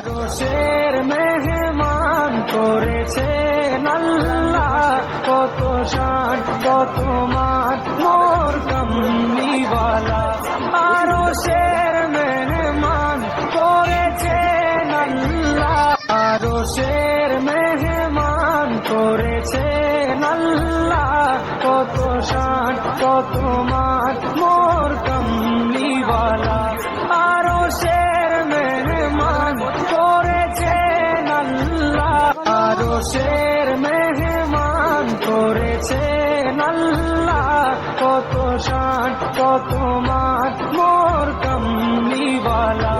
আরশের মেহমান করেছে আল্লাহ কত শান, কত মান, মোর কমনিওয়ালা আরশের মেহমান করেছেন আল্লাহ আরশের মেহমান করেছেন আল্লাহ কত শান, কত মান, মোর শের মেহমান করেছে নাল্লা কত শান, কত মান, মোর কমিওয়ালা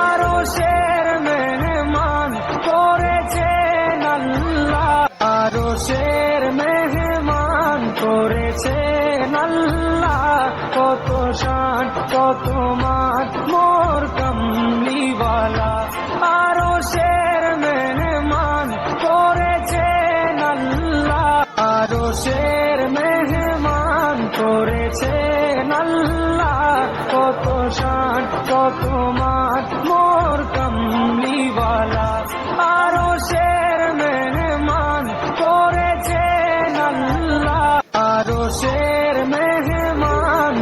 আর শের মেহমান করেছে নাল্লা আর শের মেহমান করেছে নাল্লা কত শান, কত মান তোমার মোর কমলিওয়ালা। আরও শের মেহমান শের মেহমান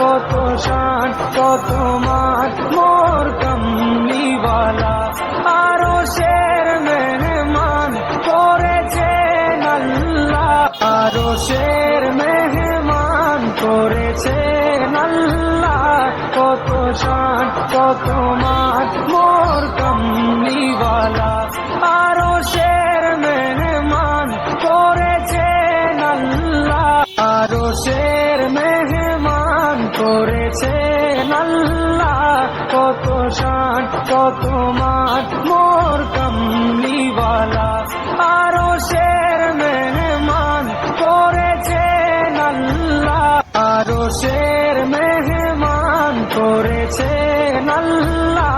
কত শান, কত মান মোর কমলিওয়ালা। আরও শের মেহমান শের মেহমান করেছে কত ষাট, কত মাঠ, মোর কমনিওয়ালা। আরও শের মেনে মান করেছেন আল্লাহ। আরও শের মেহমান করেছে নাল্লা কত ষাট, কত মাঠ, মোর কমনিওয়ালা। দিয়েছেন আল্লাহ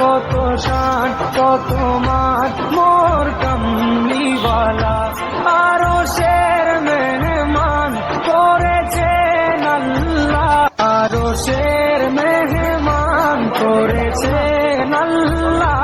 কত শান, কত মাত মোর কমলিওয়ালা। আরও শের মেহমান করেছে আল্লাহ আরও শের মেহমান করেছে নাল্লা।